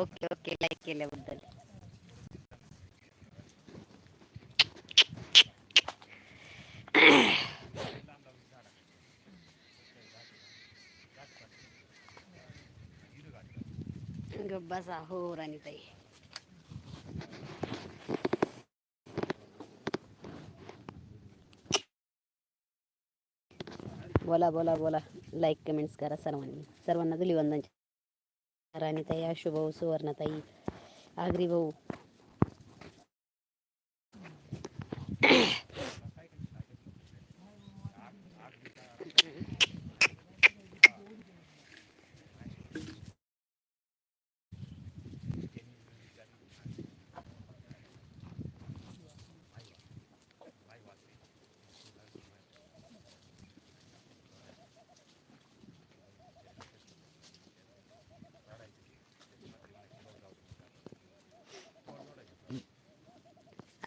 Okay okay like केल्याबद्दल. गप्प बसा हो राणीताई. बोला बोला बोला. लाईक कमेंट्स करा सर्वांनी. सर्वांना धुलीवंदन. राणीताई आशुभाऊ सुवर्णाताई आगरी भाऊ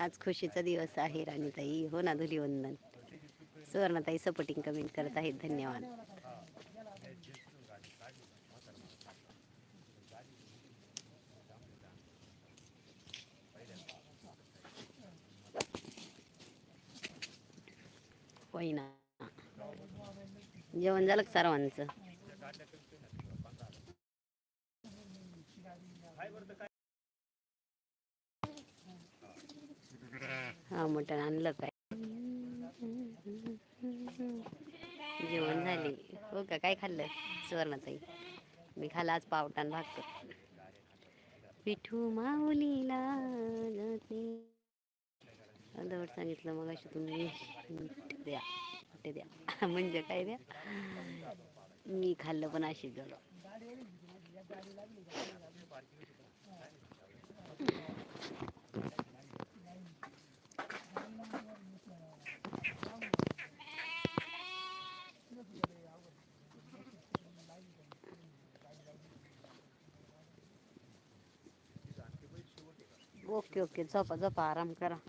आज खुशीचा दिवस आहे राणीताई. हो ना धुलीवंदन. सुवर्णताई सपोर्टिंग कमेंट करत आहेत. धन्यवाद. होईना. जेवण झालं सर्वांचं हा मटण आणलं काय? जेवण झाले. हो का? काय खाल्लं? सुवर्णाचाही मी खाल्लं आज पावटान भागतो पिठू माऊलीला जाते अर्धवट सांगितलं मग अशी तुम्ही द्या ते द्या? म्हणजे काय द्या? मी खाल्लं पण अशी झालं ओके ओके. झोपा झोपा. आराम करा.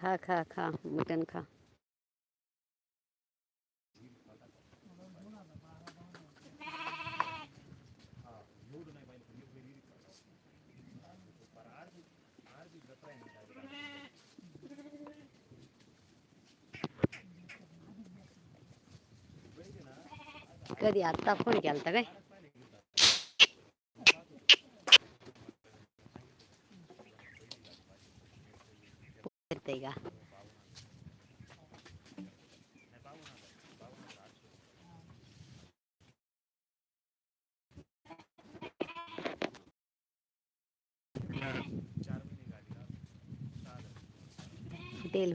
खा खा खा. मटन खा. कधी आत्ता फोन केला काय? येतंय का? फुटेल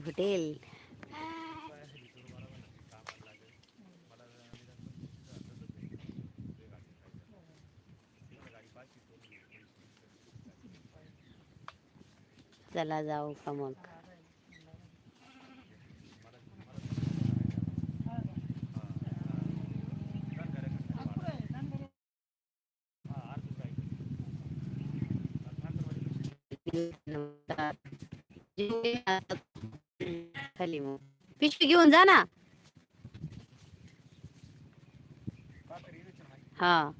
चला जाऊ का मग? खाली मग. पिशवी घेऊन जा ना. हा.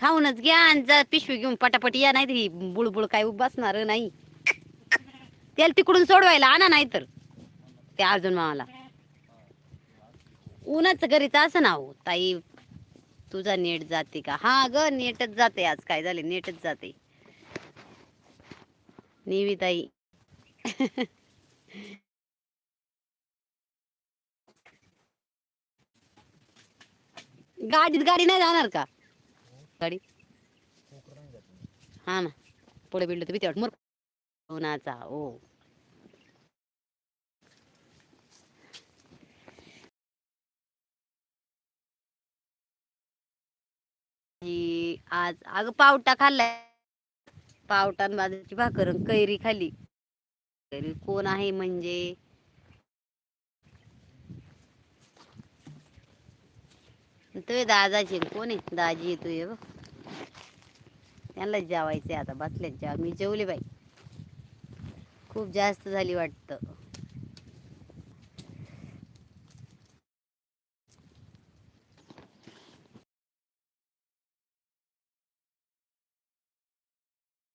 खाऊनच घ्या आणि जा पिशवी घेऊन पटापट या नाही ती बुळबुळ काय बसणार नाही. त्याला तिकडून सोडवायला आणा नाही तर त्या अजून मामाला. उन्हाच घरीच असं ना हो ताई तुझा नेट जाते का? हा ग नेटच जाते आज काय झाले नेटच जाते. नेवी ताई. गाडीत गाडी नाही जाणार का? गाडी हा ना. पुढे बिल्ड तर भीती वाट मोर उन्हाचा ओ हो. आज अगं पावटा खाल्लाय. पावटान बाजूची भाकर कैरी खाली कोण आहे म्हणजे? तुझे दादाचे कोण आहे? दाजी येतोय बघ. त्यांना जेवायचे आता बसल्यात जेवा. मी जेवले बाई. खूप जास्त झाली वाटतं.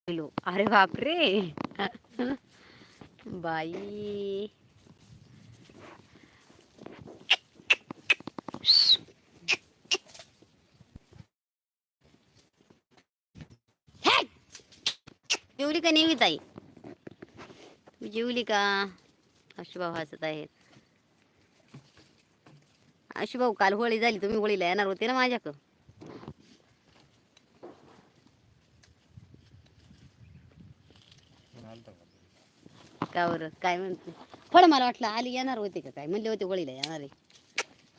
हॅलो. अरे बापरे. बाई. जेवली का नेहमी ताई? जेवली का अशुभाऊ हसत आहेत. अशुभाऊ काल होळी झाली तुम्ही होळीला येणार होते ना माझ्याक? का बरं? काय म्हणते? फळ मला वाटलं आली येणार होते का काय? म्हणले होते होळीला येणार आहे.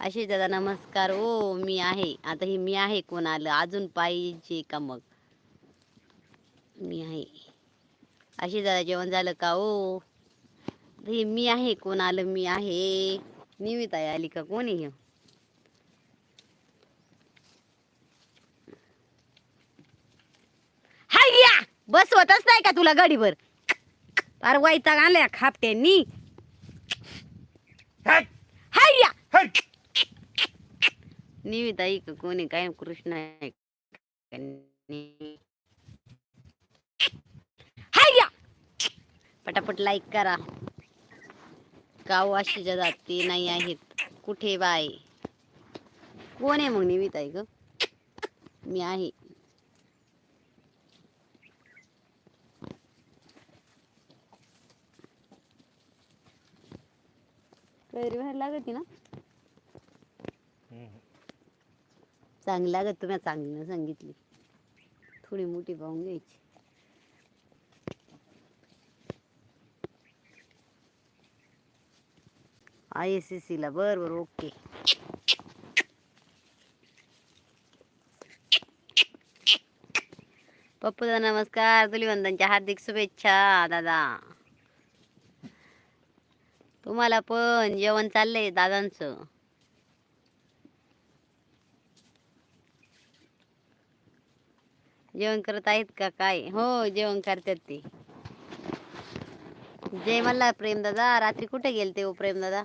अशी दादा नमस्कार. ओ मी आहे. आता हे मी आहे कोण आलं? अजून पाहिजे का मग? मी आहे. अशी दादा जेवण झालं का ओ. हे मी आहे कोण आलं मी आहे. निमिता आली का कोणी हे? हाय या बसवतच नाही का तुला गाडीवर फार वैताग आणलाय खापट्यांनी. हाय. या ऐक कोणी काय कृष्ण आहे का नि- हाय या पटापट लाईक करा. गाव अशीच्या जाती नाही आहेत. कुठे बाय? कोण आहे मग निमिता ग? मी आहे. कैरी बाहेर लागत ना? चांगली लागत तुम्ही चांगली सांगितली. थोडी मोठी पाहून घ्यायची. आय एस एस सीला. बर बर ओके. पप्पूदा नमस्कार. धुलीवंदनच्या हार्दिक शुभेच्छा दादा. तुम्हाला पण जेवण चाललंय दादांचं? जेवण करत आहेत का काय? हो जेवण करतात ते. जय मल्हार प्रेम दादा. रात्री कुठे गेलते हो प्रेम दादा?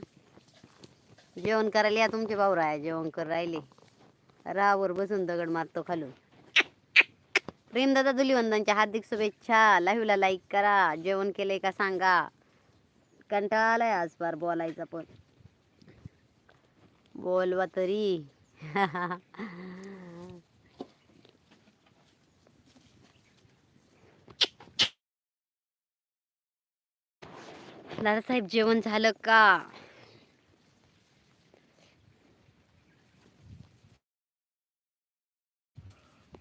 जेवण करायला या तुमचे भाऊ राय जेवण कर राहिले. रावर बसून दगड मारतो खालून. प्रेम दादा धुलीवंदनच्या हार्दिक शुभेच्छा. लाईव्हला लाईक करा. जेवण केलंय का सांगा. कंटाळालाय आज फार बोलायचा पण. बोलवा तरी. दादासाहेब जेवण झालं का?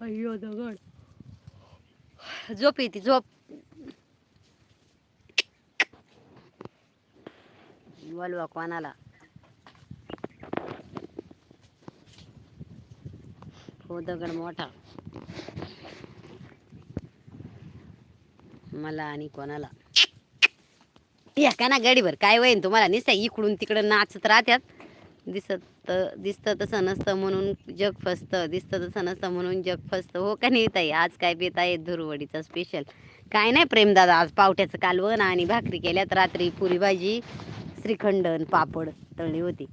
अय्यो दगड झोप येते झोप. बोलवा कोणाला? हो दगड मोठा. मला आणि कोणाला. या का ना गाडीवर काय वयन तुम्हाला? निसा इकडून तिकडं नाचत राहत्यात. दिसत दिसतं तसं नसतं म्हणून जग फसतं दिसतं तसं नसतं म्हणून जग फसतं. हो का नाही ताई? आज काय पेत आहे धुरवडीचा स्पेशल काय नाही प्रेमदादा आज पावट्याचं कालवण आणि भाकरी केल्यात रात्री पुरी भाजी श्रीखंड पापड तळली होती.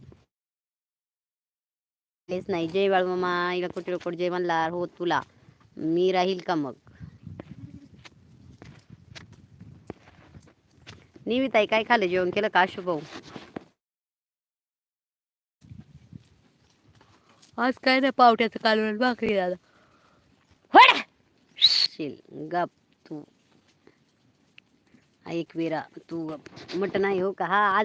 तेच नाही जय बाळमामा इला कुठे लोकड जय म्हणला हो तुला. मी राहील का मग? निमिताई काय खाल्लं? जेवण केलं का अशुभाऊ आज काय नाही पावट्याचं कालवण भाकरी दादा होड! शील गप तू. ऐक विरा तू गप. मटण आहे हो का? हा आज